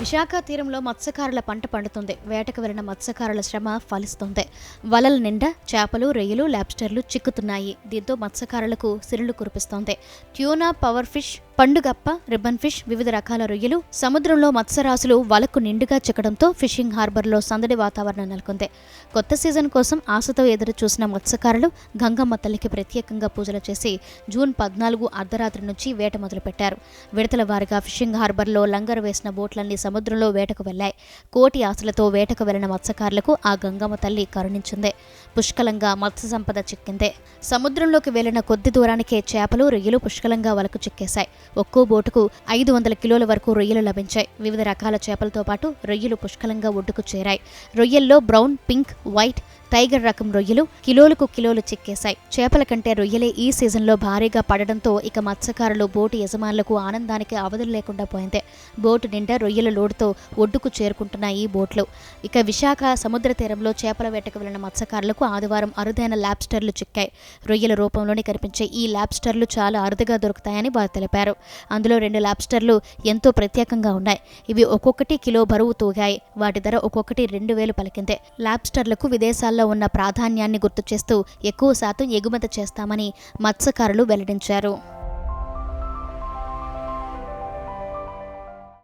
విశాఖ తీరంలో మత్స్యకారుల పంట పండుతుంది. వేటకు వెళ్ళిన మత్స్యకారుల శ్రమ ఫలిస్తుంది. వలల నిండా చేపలు రొయ్యలు లాబ్స్టర్లు చిక్కుతున్నాయి. దీంతో మత్స్యకారులకు సిరులు కురిపిస్తోంది. ట్యూనా పవర్ ఫిష్ పండుగప్ప రిబ్బన్ ఫిష్ వివిధ రకాల రొయ్యలు సముద్రంలో మత్స్యరాశులు వలకు నిండుగా చిక్కడంతో ఫిషింగ్ హార్బర్లో సందడి వాతావరణం నెలకొంది. కొత్త సీజన్ కోసం ఆశతో ఎదురు చూసిన మత్స్యకారులు గంగమ్మ తల్లికి ప్రత్యేకంగా పూజలు చేసి జూన్ పద్నాలుగు అర్ధరాత్రి నుంచి వేట మొదలుపెట్టారు. విడతల వారిగా ఫిషింగ్ హార్బర్లో లంగరు వేసిన బోట్లన్నీ సముద్రంలో వేటకు వెళ్ళాయి కోటి ఆశలతో వేటకు వెళ్ళిన మత్స్యకారులకు ఆ గంగమ్మ తల్లి కరుణించింది. పుష్కలంగా మత్స్య సంపద చిక్కింది. సముద్రంలోకి వెళ్ళిన కొద్ది దూరానికే చేపలు రొయ్యలు పుష్కలంగా వలకు చిక్కేశాయి. ఒక్కో బోటుకు ఐదు వందల కిలోల వరకు రొయ్యలు లభించాయి. వివిధ రకాల చేపలతో పాటు రొయ్యలు పుష్కలంగా ఒడ్డుకు చేరాయి. రొయ్యల్లో బ్రౌన్ పింక్ వైట్ టైగర్ రకం రొయ్యలు కిలోలకు కిలోలు చిక్కేశాయి. చేపల కంటే రొయ్యలే ఈ సీజన్లో భారీగా పడడంతో ఇక మత్స్యకారులు బోటు యజమానులకు ఆనందానికి అవధులు లేకుండా పోయింది. బోటు నిండా రొయ్యల లోడుతో ఒడ్డుకు చేరుకుంటున్న ఈ బోట్లు. ఇక విశాఖ సముద్ర తీరంలో చేపల వేటకు వెళ్ళిన మత్స్యకారులకు ఆదివారం అరుదైన ల్యాబ్స్టర్లు చిక్కాయి. రొయ్యల రూపంలోనే కనిపించే ఈ ల్యాబ్స్టర్లు చాలా అరుదుగా దొరుకుతాయని వారు తెలిపారు. అందులో రెండు ల్యాబ్స్టర్లు ఎంతో ప్రత్యేకంగా ఉన్నాయి. ఇవి ఒక్కొక్కటి కిలో బరువు తూగాయి. వాటి ధర ఒక్కొక్కటి రెండు వేలు పలికిందే. ల్యాబ్స్టర్లకు విదేశాల్లో ఉన్న ప్రాధాన్యాన్ని గుర్తు చేస్తూ ఎక్కువ శాతం ఎగుమతి చేస్తామని మత్స్యకారులు వెల్లడించారు.